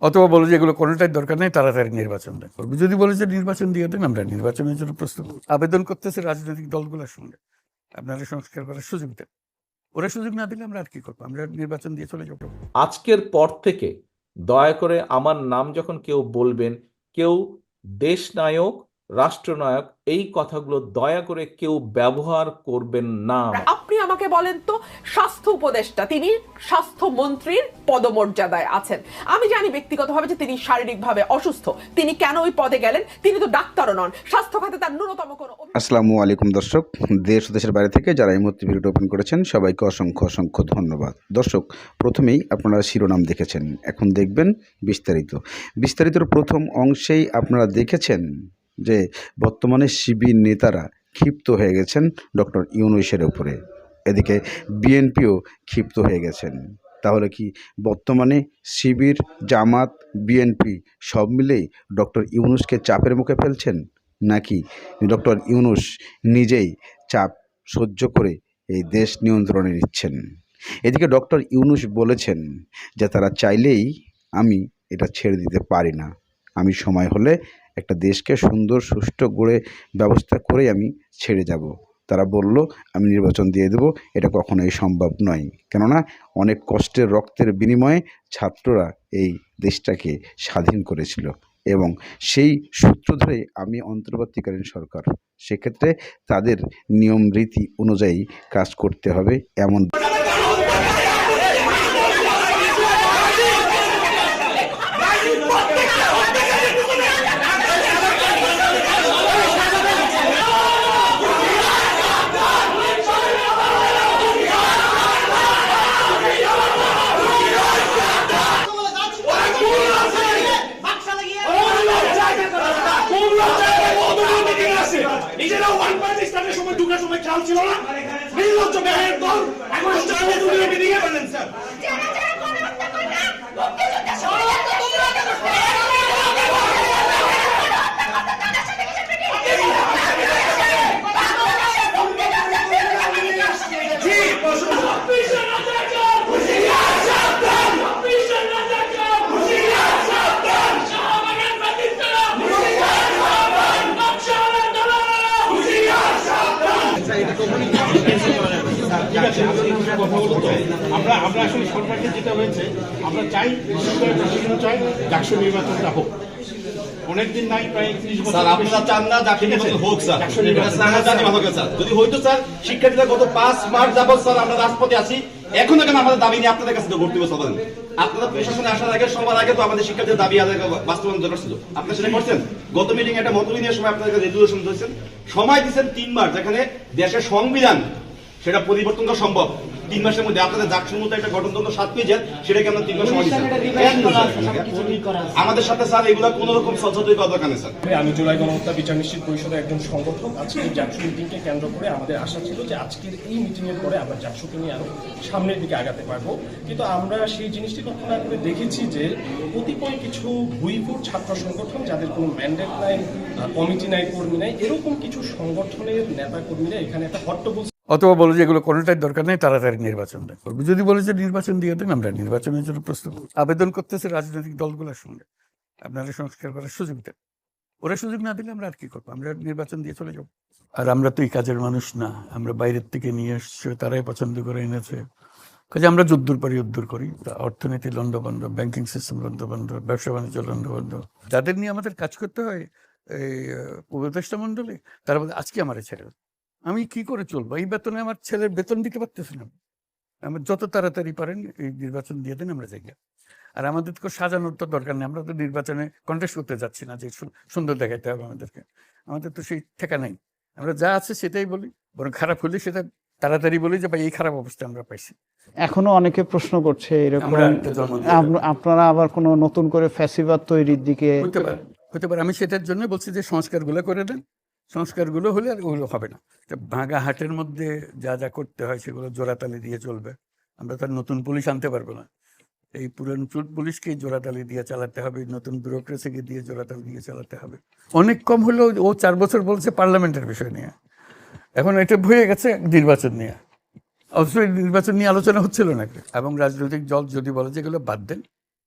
অথবা বলে যে এগুলো কোনোটাই দরকার নেই, তাড়াতাড়ি নির্বাচন করব যদি বলে যে নির্বাচন দিয়ে দেন, আমরা নির্বাচনের জন্য প্রস্তুত। আবেদন করতেছে রাজনৈতিক দলগুলোর সঙ্গে। আপনারা সংস্কার করার সুযোগ দেন। ওরা সুযোগ না দিলে আমরা আর কি করব? আমরা নির্বাচন দিয়ে চলে যাব। আজকের পর থেকে দয়া করে আমার নাম যখন কেউ বলবেন, কেউ দেশনায়ক, রাষ্ট্রনায়ক, এই কথাগুলো দয়া করে কেউ ব্যবহার করবেন না আমাকে বলেন তো, স্বাস্থ্য উপদেষ্টা, তিনি স্বাস্থ্যমন্ত্রীর পদমর্যাদায় আছেন। আমি জানি ব্যক্তিগতভাবে যে তিনি শারীরিকভাবে অসুস্থ। তিনি কেন ওই পদে গেলেন? তিনি তো ডাক্তারও নন। স্বাস্থ্য খাতে তার ন্যূনতম কোনো আসসালামু আলাইকুম দর্শক। দেশ দেশের বাইরে থেকে যারা এই মুহূর্তে ভিডিওটা ওপেন করেছেন, সবাইকে অসংখ্য অসংখ্য ধন্যবাদ। দর্শক, প্রথমেই আপনারা শিরোনাম দেখেছেন। এখন দেখবেন বিস্তারিত। বিস্তারিতর প্রথম অংশেই আপনারা দেখেছেন যে বর্তমানে শিবির নেতারা ক্ষিপ্ত হয়ে গেছেন ডক্টর ইউনুসের উপরে। এদিকে বিএনপিও ক্ষিপ্ত হয়ে গেছেন। তাহলে কি বর্তমানে শিবির, জামাত, বিএনপি সব মিলেই ডক্টর ইউনুসকে চাপের মুখে ফেলছেন? নাকি ডক্টর ইউনুস নিজেই চাপ সহ্য করে এই দেশ নিয়ন্ত্রণে নিচ্ছেন? এদিকে ডক্টর ইউনুস বলেছেন যে, তারা চাইলেই আমি এটা ছেড়ে দিতে পারি না। আমি সময় হলে একটা দেশকে সুন্দর, সুষ্ঠু গড়ে ব্যবস্থা করেই আমি ছেড়ে যাব। তারা বলল, আমি নির্বাচন দিয়ে দেব। এটা কখনোই সম্ভব নয়। কেননা অনেক কষ্টের রক্তের বিনিময়ে ছাত্ররা এই দেশটাকে স্বাধীন করেছিল এবং সেই সূত্র ধরে আমি অন্তর্বর্তীকালীন সরকার। সেক্ষেত্রে তাদের নিয়ম রীতি অনুযায়ী কাজ করতে হবে এমন নিজেরা ওয়ান পার্টি স্টার্টের সময় ঢুকার সময় খেয়াল ছিল না নির্লজ্জ ব্যয়ের দল এখন স্টার্টে ঢুকে মিটিং এ পেলেন স্যার জি বসুন অফিসের রাজাকার হুশিয়ার সাবধান অফিসের রাজাকার হুশিয়ার সাবধান শাহবাগের বাতিলরা হুশিয়ার সাবধান নকশালের দলালেরা হুশিয়ার সাবধান ঠিক আছে আমরা আমরা আমরা আসলে সরকারকে যেটা হয়েছে আমরা চাই প্রশাসন চাই ডাকসু নির্বাচনটা হোক। অনেকদিন নাই প্রায় ত্রিশ বছর আপনারা চান না চাকরি ঠিক আছে। হোক স্যার। চাকরি এটা নির্বাচন। স্যার, আমরা জানি ভালো স্যার। যদি হইতো স্যার শিক্ষার্থীরা গত পাঁচ মার্চ যাবত স্যার আমরা রাজপথে আছি। এখন কেন আমাদের দাবি নিয়ে আপনাদের কাছে ভর্তি বসে বলেন? আপনারা প্রশাসনে আসার আগে সবার আগে তো আমাদের শিক্ষার্থীদের দাবি আদায় বাস্তবায়ন দরকার ছিল। আপনারা সেটা করছেন? গত মিটিং একটা মতবিনিয়োগের সময় আপনাদের রেজুলেশন দিয়েছেন। সময় দিচ্ছেন তিন মাস যেখানে দেশের সংবিধান সেটা পরিবর্তন করা সম্ভব। তিন মাসের মধ্যে আপনাদের জাকসুর মতো একটা গঠনতন্ত্র সাত পেজের সেটাকে আমরা তিন মাস সময় আমাদের সাথে স্যার এগুলো কোনো রকম সচেতন করা দরকার নেই স্যার। আমি জুলাই গণহত্যা বিচার নিশ্চিত পরিষদের একজন সংগঠক। আজকের জাকসু মিটিংকে কেন্দ্র করে আমাদের আশা ছিল যে আজকের এই মিটিং এর পরে আমরা জাকসুকে নিয়ে আরও সামনের দিকে আগাতে পারব। কিন্তু আমরা সেই জিনিসটি লক্ষ্য না করে দেখেছি যে কতিপয় কিছু ভুইপুর ছাত্র সংগঠন যাদের কোনো ম্যান্ডেট নাই কমিটি নাই কর্মী নাই এরকম কিছু সংগঠনের নেতা কর্মীরা এখানে একটা হট্টগোল অথবা বলে যে এগুলো কোনোটাই দরকার নেই, তাড়াতাড়ি নির্বাচন দেন করব। যদি বলে যে নির্বাচন দিয়ে দেন, আমরা নির্বাচনের জন্য প্রস্তুত। আবেদন করতেছে রাজনৈতিক দলগুলোর সঙ্গে। আপনারা সংস্কার করার সুযোগ দেন। ওরা সুযোগ না দিলে আমরা আর কি করব? আমরা নির্বাচন দিয়ে চলে যাব। আর আমরা তো এই কাজের মানুষ না। আমরা বাইরের থেকে নিয়ে এসছে, তারাই পছন্দ করে এনেছে। কাজে আমরা যুদ্ধর পরে যুদ্ধ করি। অর্থনীতি লন্ডভন্ড ব্যাংকিং সিস্টেম লন্ডভন্ড ব্যবসা বাণিজ্য লন্ডভন্ড যাদের নিয়ে আমাদের কাজ করতে হয়, এই উপদেষ্টা মণ্ডলে, তারা বলে, আজকে আমার ছেড়ে। আমি কি করে চলবো? এই বেতনে আমার ছেলের বেতন দিতে পারতেছি না। আমার যত তাড়াতাড়ি পারেন এই নির্বাচন দিয়ে দেন আমরা যাই আর আমাদের তো সাজানোর তো দরকার নেই। আমরা তো নির্বাচনে কন্টেস্ট করতে যাচ্ছি না যে সুন্দর দেখাইতে হবে আমাদেরকে। আমাদের তো সেই ঠেকা নাই। আমরা যা আছে সেটাই বলি। বরং খারাপ হলে সেটা তাড়াতাড়ি বলি যে ভাই এই খারাপ অবস্থা আমরা পাইছি। এখনও অনেকে প্রশ্ন করছে এরকম আপনারা আবার কোনো নতুন করে ফ্যাসিবাদ তৈরির দিকে হতে পারে। হতে পারে। আমি সেটার জন্য বলছি যে সংস্কারগুলো করে দেন। সংস্কারগুলো হলে আর ওগুলো হবে না। তা ভাঙা হাটের মধ্যে যা যা করতে হয় সেগুলো জোড়াতালি দিয়ে চলবে। আমরা তো নতুন পুলিশ আনতে পারব না। এই পুরান পু- পুলিশকেই জোড়াতালি দিয়ে চালাতে হবে, নতুন ব্যুরোক্রেসিকে দিয়ে জোড়াতালি দিয়ে চালাতে হবে। অনেক কম হলেও ও চার বছর বলছে পার্লামেন্টের বিষয় নিয়ে। এখন এটা ভয়ে গেছে নির্বাচন নিয়ে। অবশ্যই নির্বাচন নিয়ে আলোচনা হচ্ছিল না এবং রাজনৈতিক দল যদি বলে যে এগুলো বাদ দেন,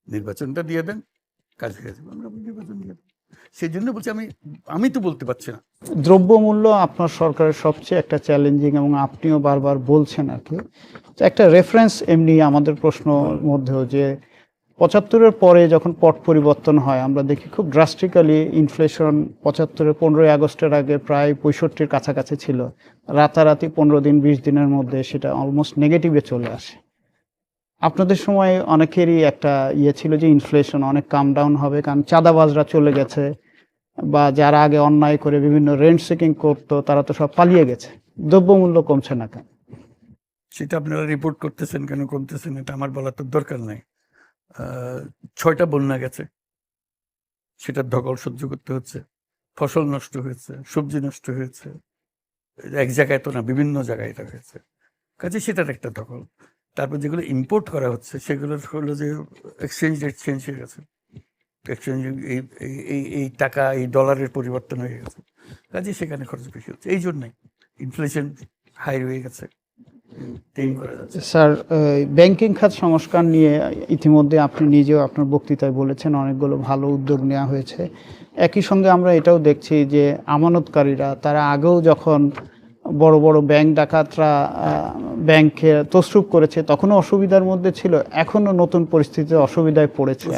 নির্বাচনটা দিয়ে দেন কাছে কাছে আমরা নির্বাচন দিয়ে দেব। সেই জন্য বলছি আমি আমি তো বলতে পারছি না। দ্রব্যমূল্য আপনার সরকারের সবচেয়ে একটা চ্যালেঞ্জিং এবং আপনিও বারবার বলছেন আর কি। একটা রেফারেন্স এমনি আমাদের প্রশ্ন মধ্যেও যে, পঁচাত্তরের পরে যখন পট পরিবর্তন হয়, আমরা দেখি খুব ড্রাস্টিক্যালি ইনফ্লেশন পঁচাত্তরের পনেরোই আগস্টের আগে প্রায় পঁয়ষট্টির কাছাকাছি ছিল। রাতারাতি পনেরো দিন, বিশ দিনের মধ্যে সেটা অলমোস্ট নেগেটিভে চলে আসে। আপনাদের সময় অনেকেরই একটা ইয়ে ছিল যে ইনফ্লেশন অনেক কাম ডাউন হবে, কারণ চাঁদাবাজরা চলে গেছে। বা যারা আগে অন্যায় করে বিভিন্ন রেন্ট সিকিং করতো, তারা তো সব পালিয়ে গেছে। দ্রব্যমূল্য কমছে না কেন? সেটা আপনারা রিপোর্ট করতেছেন কেন, কমতেছেন, এটা আমার বলার তো দরকার নাই। ছয়টা বন্যা গেছে। সেটার ধকল সহ্য করতে হচ্ছে। ফসল নষ্ট হয়েছে, সবজি নষ্ট হয়েছে। এক জায়গায় তো না, বিভিন্ন জায়গায় এটা হয়েছে। কাজে সেটার একটা ধকল। তারপর যেগুলো ইম্পোর্ট করা হচ্ছে, সেগুলোর হলো যে এক্সচেঞ্জ রেট চেঞ্জ হয়ে গেছে। এক্সচেঞ্জ এই, এই- টাকা, এই ডলারের পরিবর্তন হয়ে গেছে। কাজে সেখানে খরচ বেশি হচ্ছে। এই জন্যই ইনফ্লেশন হাই হয়ে গেছে। স্যার ব্যাংকিং খাত সংস্কার নিয়ে ইতিমধ্যে আপনি নিজেও আপনার বক্তৃতায় বলেছেন, অনেকগুলো ভালো উদ্যোগ নেওয়া হয়েছে। একই সঙ্গে আমরা এটাও দেখছি যে আমানতকারীরা, তারা আগেও যখন বড় বড় ব্যাংক ডাকাতরা ব্যাংকে তসরুপ করেছে তখনও অসুবিধার মধ্যে ছিল এখনও নতুন পরিস্থিতিতে অসুবিধায় পড়েছে।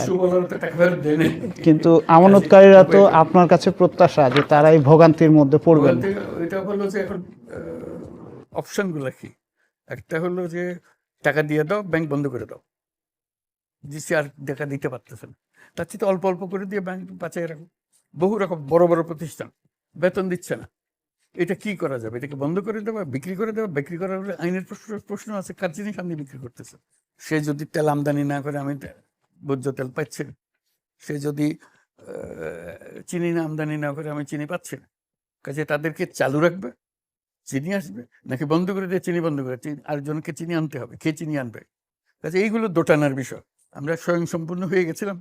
কিন্তু আমানতকারীরা তো আপনার কাছে প্রত্যাশা যে তারা এই ভোগান্তির মধ্যে পড়বেন। হলো যে এখন অপশনগুলো কি? একটা হলো যে টাকা দিয়ে দাও ব্যাংক বন্ধ করে দাও। দিচ্ছে আর টাকা দিতে পারতেছে না। তার চেয়ে অল্প অল্প করে দিয়ে ব্যাংক বাঁচাই রাখো। বহু রকম বড় বড় প্রতিষ্ঠান বেতন দিচ্ছে না। এটা কি করা যাবে? এটাকে বন্ধ করে দেওয়া, বিক্রি করে দেওয়া? বিক্রি করার হলে আইনের প্রশ্ন আছে, কার জিনিস আপনি বিক্রি করতেছে সে যদি তেল আমদানি না করে, আমি ভোজ্য তেল পাচ্ছি সে যদি চিনি না, আমদানি না করে, আমি চিনি পাচ্ছি না। কাজে তাদেরকে চালু রাখবে, চিনি আসবে, নাকি বন্ধ করে দিয়ে চিনি বন্ধ করে? চিনি আরেকজনকে চিনি আনতে হবে, কে চিনি আনবে? কাজে এইগুলো দোটানার বিষয়। আমরা স্বয়ং সম্পূর্ণ হয়ে গেছিলাম,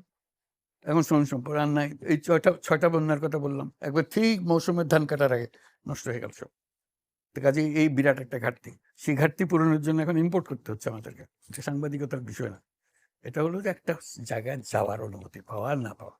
এখন স্বয়ং সম্পূর্ণ আর নাই। এই ছয়টা ছয়টা বন্যার কথা বললাম। একবার ঠিক মৌসুমের ধান কাটার আগে। নষ্ট হয়ে গেল সব। কাজে এই বিরাট একটা ঘাটতি। সেই ঘাটতি পূরণের জন্য এখন ইম্পোর্ট করতে হচ্ছে আমাদেরকে। এটা সাংবাদিকতার বিষয় না। এটা হলো যে একটা জায়গায় যাওয়ার অনুমতি, পাওয়া না পাওয়া।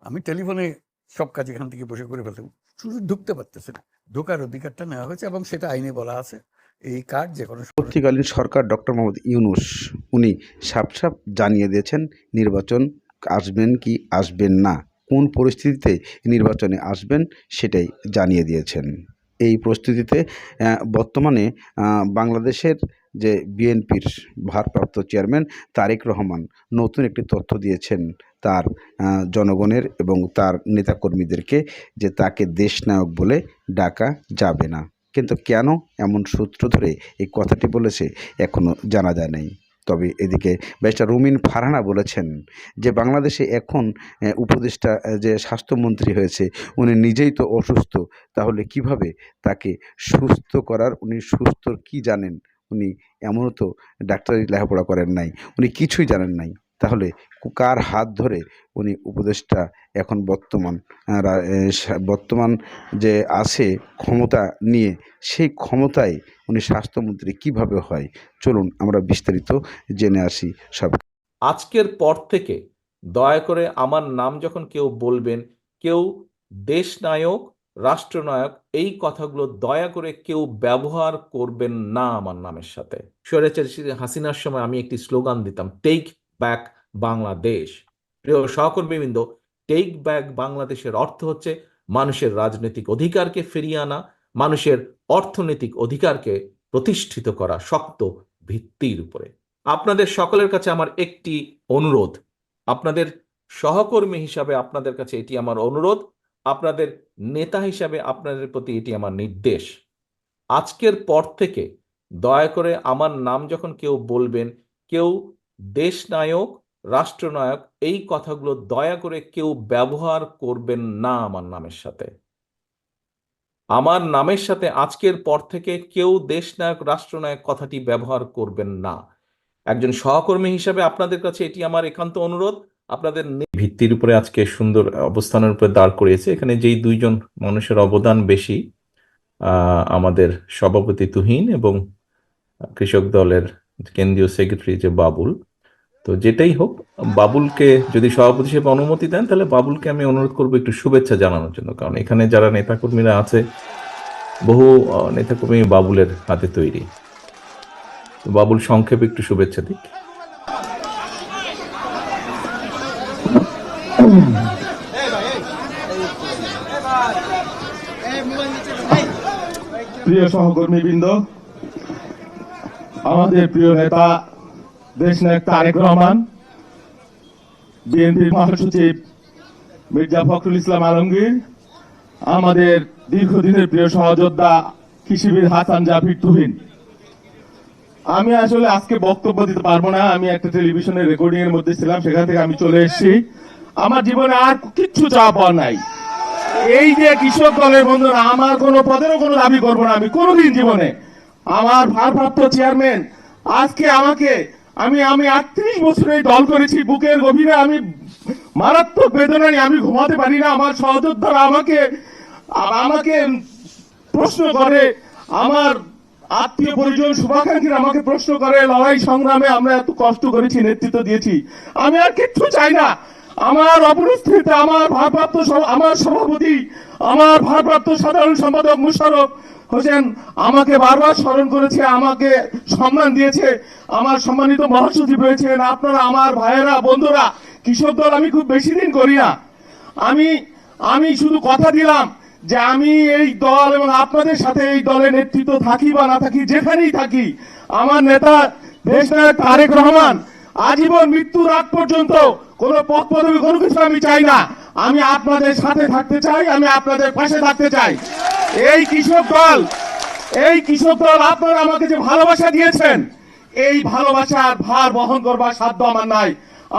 আমি টেলিফোনে সব কাজ এখান থেকে বসে করে ফেলতে শুধু ঢুকতে পারতেছে না। ঢোকার অধিকারটা নেওয়া হয়েছে এবং সেটা আইনে বলা আছে। এই কার্ড যে কোনো পরবর্তীকালীন সরকার ডক্টর মোহাম্মদ ইউনুস, উনি সাপ সাপ জানিয়ে দিয়েছেন, নির্বাচন আসবেন কি আসবেন না। কোন পরিস্থিতিতে নির্বাচনে আসবেন সেটাই জানিয়ে দিয়েছেন। এই প্রস্তুতিতে বর্তমানে বাংলাদেশের যে বিএনপির ভারপ্রাপ্ত চেয়ারম্যান তারেক রহমান নতুন একটি তথ্য দিয়েছেন তার জনগণের এবং তার নেতাকর্মীদেরকে যে তাকে দেশনায়ক বলে ডাকা যাবে না। কিন্তু কেন এমন সূত্র ধরে এই কথাটি বলেছে এখনও জানা যায় নাই। তবে এদিকে ব্যারিস্টার রুমিন ফারহানা বলেছেন যে বাংলাদেশে এখন উপদেষ্টা যে স্বাস্থ্যমন্ত্রী হয়েছে, উনি নিজেই তো অসুস্থ, তাহলে কীভাবে তাকে সুস্থ করার, উনি সুস্থ কি জানেন? উনি এমনও তো ডাক্তারি লেখাপড়া করেন নাই, উনি কিছুই জানেন নাই। তাহলে কার হাত ধরে উনি উপদেষ্টা এখন বর্তমান বর্তমান যে আছে ক্ষমতা নিয়ে, সেই ক্ষমতায় উনি স্বাস্থ্যমন্ত্রী কীভাবে হয়? চলুন আমরা বিস্তারিত জেনে আসি সব। আজকের পর থেকে দয়া করে আমার নাম যখন কেউ বলবেন, কেউ দেশনায়ক, রাষ্ট্রনায়ক, এই কথাগুলো দয়া করে কেউ ব্যবহার করবেন না আমার নামের সাথে। স্বৈরাচারী হাসিনার সময় আমি একটি স্লোগান দিতাম টেক ব্যাক বাংলাদেশ প্রিয় সহকর্মীবৃন্দ টেক ব্যাক বাংলাদেশের অর্থ হচ্ছে মানুষের রাজনৈতিক অধিকারকে ফিরিয়ে আনা, মানুষের অর্থনৈতিক অধিকারকে প্রতিষ্ঠিত করা শক্ত ভিত্তির উপরে। আপনাদের সকলের কাছে আমার একটি অনুরোধ। আপনাদের সহকর্মী হিসাবে আপনাদের কাছে এটি আমার অনুরোধ। আপনাদের নেতা হিসাবে আপনাদের প্রতি এটি আমার নির্দেশ। আজকের পর থেকে দয়া করে আমার নাম যখন কেউ বলবেন, কেউ দেশনায়ক, রাষ্ট্রনায়ক, এই কথাগুলো দয়া করে কেউ ব্যবহার করবেন না আমার নামের সাথে। আমার নামের সাথে আজকের পর থেকে কেউ দেশনায়ক, রাষ্ট্রনায়ক কথাটি ব্যবহার করবেন না। একজন সহকর্মী হিসাবে আপনাদের কাছে এটি আমার একান্ত অনুরোধ। আপনাদের ভিত্তির উপরে আজকে সুন্দর অবস্থানের উপরে দাঁড় করিয়েছে। এখানে যেই দুইজন মানুষের অবদান বেশি আমাদের সভাপতি তুহিন এবং কৃষক দলের কেন্দ্রীয় সেক্রেটারি যে বাবুল তো যেটাই হোক, বাবুলকে যদি সভাপতি হিসেবে অনুমতি দেন, তাহলে বাবুলকে আমি অনুরোধ করব একটু শুভেচ্ছা জানানোর জন্য। কারণ এখানে যারা নেতাকর্মীরা আছে, বহু নেতাকর্মী বাবুলের হাতে তৈরি। বাবুল, সংক্ষেপে একটু শুভেচ্ছা দিক। প্রিয় সহকর্মীবৃন্দ, আমাদের প্রিয় নেতা দেশনায়ক তারেক রহমান, বিএনপির মহাসচিব মির্জা ফখরুল ইসলাম আলমগীর, আমাদের দীর্ঘদিনের প্রিয় সহযোদ্ধা কৃষিবিদ হাসান জাফির তুহিন। আমি আসলে আজকে বক্তব্য দিতে পারব না, আমি একটা টেলিভিশনের রেকর্ডিং এর মধ্যে ছিলাম, সেখান থেকে আমি চলে এসেছি। আমার জীবনে আর কিচ্ছু চাওয়া পাওয়া নাই। এই যে কৃষক দলের বন্ধুরা, আমার কোনো পদেরও কোনো দাবি করব না আমি কোনোদিন জীবনে। আমার ভারপ্রাপ্ত চেয়ারম্যান আজকে আমাকে আমি আমি আটত্রিশ বছর দল করেছি, বুকের গভীরে আমি মারাত্মক বেদনা আমি ঘুমাতে পারি না। আমার সহযোদ্ধারা আমাকে আমাকে প্রশ্ন করে, আমার আত্মীয় পরিজন শুভাকাঙ্ক্ষীরা আমাকে প্রশ্ন করে, লড়াই সংগ্রামে আমরা এত কষ্ট করেছি, নেতৃত্ব দিয়েছি। আমি আর কিচ্ছু চাই না। আমার অপরিস্থিতিতে আমার ভারপ্রাপ্ত আমার সভাপতি, আমার ভারপ্রাপ্ত সাধারণ সম্পাদক মুশারফ হোসেন আমাকে বারবার স্মরণ করেছে, আমাকে সম্মান দিয়েছে, আমার সম্মানিত মহাসচিব রয়েছেন, আপনারা আমার ভাইয়েরা, বন্ধুরা, কৃষক দল আমি খুব বেশি দিন করি না। আমি আমি শুধু কথা দিলাম যে আমি এই দল এবং আপনাদের সাথে এই দলের নেতৃত্ব থাকি বা না থাকি, যেখানেই থাকি, আমার নেতা দেশ নায়ক তারেক রহমান, আজীবন মৃত্যুর আগ পর্যন্ত কোন পদ পদবি কোনো কিছু আমি চাই না। আমি আপনাদের সাথে থাকতে চাই, আমি আপনাদের পাশে থাকতে চাই। এই কৃষক দল, এই কৃষক দল আপনারা আমাকে যে ভালোবাসা দিয়েছেন, এই ভালোবাসার ভার বহন করবার সাধ্য আমার নাই।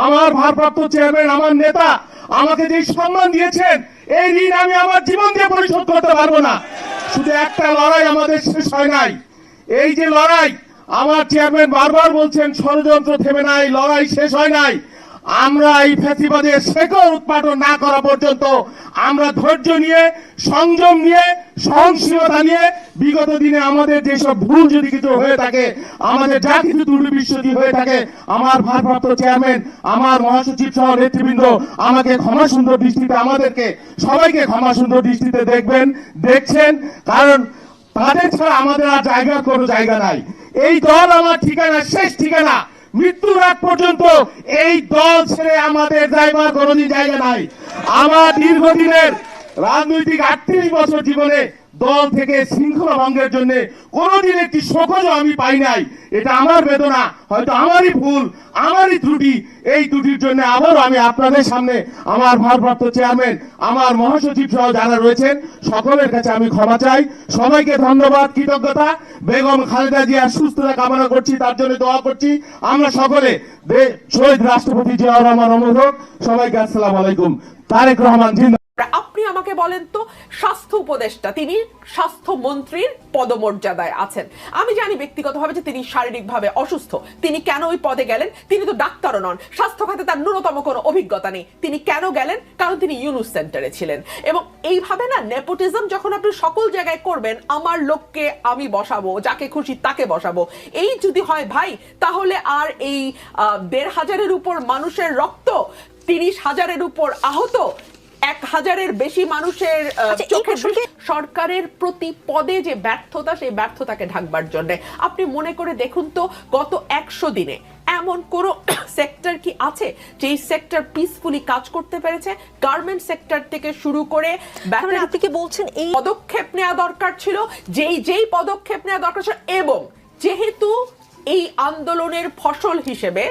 আমার ভারপ্রাপ্ত চেয়ারম্যান আমার নেতা আমাকে যে সম্মান দিয়েছেন, এই ঋণ আমি আমার জীবন দিয়ে পরিশোধ করতে পারব না। শুধু একটা লড়াই আমাদের শেষ হয় নাই। এই যে লড়াই, আমার চেয়ারম্যান বারবার বলছেন, ষড়যন্ত্র থেমে নাই, লড়াই শেষ হয় নাই। আমরা এই ফ্যাসিবাদের শেকড় উৎপাদন না করা পর্যন্ত আমরা ধৈর্য নিয়ে, সংযম নিয়ে সহনশীলতা নিয়ে বিগত দিনে আমাদের যেসব ভুল যদি কিছু হয়ে থাকে, আমাদের যা কিছু ত্রুটি বিশ্বতি হয়ে থাকে, আমার ভারপ্রাপ্ত চেয়ারম্যান, আমার মহাসচিব সহ নেতৃবৃন্দ, আমাকে ক্ষমা সুন্দর দৃষ্টিতে আমাদেরকে, সবাইকে ক্ষমা সুন্দর দৃষ্টিতে দেখবেন, দেখছেন, কারণ তাদের ছাড়া আমাদের আর জায়গার কোনো জায়গা নাই। এই দল আমার ঠিকানা, শেষ ঠিকানা। মৃত্যুর আগ পর্যন্ত এই দল ছেড়ে আমাদের যাইবার কোনোদিন জায়গা নাই। আমার দীর্ঘদিনের রাজনৈতিক আটত্রিশ বছর জীবনে দল থেকে শৃঙ্খলা ভঙ্গের জন্য কোনোদিন একটি শোকজও আমি পাই নাই। এটা আমার বেদনা, হয়তো আমারই ভুল, আমারই ত্রুটি। এই ত্রুটির জন্য আবারও আমি আপনাদের সামনে আমার ভারপ্রাপ্ত চেয়ারম্যান, আমার মহাসচিব সহ যারা রয়েছেন, সকলের কাছে আমি ক্ষমা চাই। সবাইকে ধন্যবাদ, কৃতজ্ঞতা। বেগম খালেদা জিয়ার সুস্থতা কামনা করছি, তার জন্য দোয়া করছি। আমরা সকলে শহীদ রাষ্ট্রপতি জিয়াউর রহমান অমর হোক। সবাইকে আসসালাম আলাইকুম। তারেক রহমান আপনি আমাকে বলেন তো, স্বাস্থ্য উপদেষ্টা, তিনি স্বাস্থ্য মন্ত্রীর পদমর্যাদায় আছেন। আমি জানি ব্যক্তিগতভাবে যে তিনি শারীরিকভাবে অসুস্থ। তিনি কেন ওই পদে গেলেন? তিনি তো ডাক্তারও নন। স্বাস্থ্য খাতে তার ন্যূনতম কোনো অভিজ্ঞতা নেই। তিনি কেন গেলেন? কারণ তিনি ইউনুস সেন্টারে ছিলেন। এবং এইভাবে না নেপোটিজম যখন আপনি সকল জায়গায় করবেন, আমার লোককে আমি বসাবো, যাকে খুশি তাকে বসাবো। এই যদি হয় ভাই, তাহলে আর এই দেড় হাজারের উপর মানুষের রক্ত, তিরিশ হাজারের উপর আহত এক হাজারের বেশি মানুষের আচ্ছা, চোখের সরকারের প্রতি পদে যে ব্যর্থতা সেই ব্যর্থতাকে ঢাকবার জন্য। আপনি মনে করে দেখুন তো গত একশো দিনে এমন কোন সেক্টর কি আছে যেই সেক্টর পিসফুলি কাজ করতে পেরেছে? গার্মেন্ট সেক্টর থেকে শুরু করে মানে আপনি কি বলছেন এই পদক্ষেপ নেওয়া দরকার ছিল? যেই যেই পদক্ষেপ নেওয়া দরকার ছিল এবং যেহেতু এই আন্দোলনের ফসল হিসেবে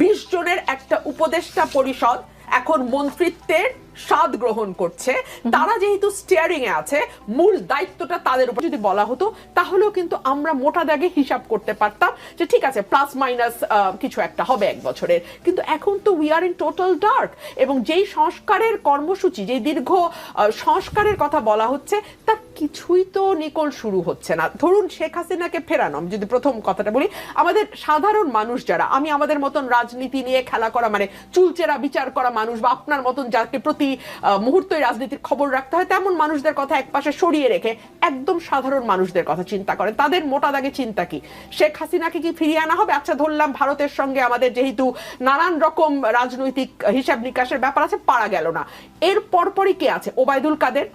বিশ জনের একটা উপদেষ্টা পরিষদ এখন মন্ত্রিত্বের স্বাদ গ্রহণ করছে। তারা যেহেতু স্টিয়ারিং এ আছে, মূল দায়িত্বটা তাদের উপর। যদি বলা হতো, তাহলেও কিন্তু আমরা মোটা দাগে হিসাব করতে পারতাম যে ঠিক আছে প্লাস মাইনাস কিছু একটা হবে এক বছরের। কিন্তু এখন তো we are in total dark এবং যেই সংস্কারের কর্মসূচি, যেই দীর্ঘ সংস্কারের কথা বলা হচ্ছে, তার কিছুই তো নিকল শুরু হচ্ছে না। ধরুন শেখ হাসিনাকে ফেরানো আমি যদি প্রথম কথাটা বলি আমাদের সাধারণ মানুষ যারা আমি আমাদের মতন রাজনীতি নিয়ে খেলা করা মানে চুলচেরা বিচার করা মানুষ বা আপনার মতন যাকে প্রতি আহ, মুহূর্তই রাজনীতির খবর রাখতে হয় তেমন মানুষদের কথা একপাশে সরিয়ে রেখে একদম সাধারণ মানুষদের কথা চিন্তা করেন তাদের মোটা দাগে চিন্তা কি? শেখ হাসিনাকে কি ফিরিয়ে আনা হবে? আচ্ছা ধরলাম ভারতের সঙ্গে আমাদের যেহেতু নানান রকম রাজনৈতিক হিসাব নিকাশের ব্যাপার আছে পারা গেল না। এর পরপরই কে আছে? ওবায়দুল কাদের?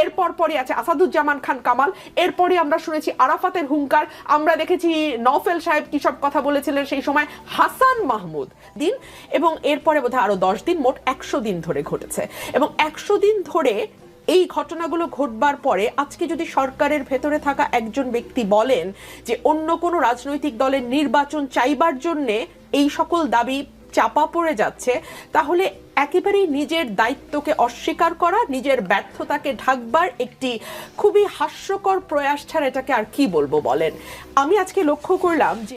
এর পরপরই আছে আসাদুজ্জামান খান কামাল এরপরই আমরা শুনেছি আরাফাতের হুঙ্কার, আমরা দেখেছি নফেল সাহেব কি সব কথা বলেছিলেন সেই সময়, হাসান মাহমুদ দিন, এবং এরপরে বোধহয় আরও দশ দিন, মোট একশো দিন ধরে ঘটেছে। এবং একশো দিন ধরে এই ঘটনাগুলো ঘটবার পরে আজকে যদি সরকারের ভেতরে থাকা একজন ব্যক্তি বলেন যে অন্য কোনো রাজনৈতিক দলের নির্বাচন চাইবার জন্যে এই সকল দাবি চাপা পড়ে যাচ্ছে, তাহলে একেবারেই নিজের দায়িত্বকে অস্বীকার করা, নিজের ব্যর্থতাকে ঢাকবার একটি খুবই হাস্যকর প্রয়াস ছাড়া এটাকে আর কি বলব বলেন। আমি আজকে লক্ষ্য করলাম যে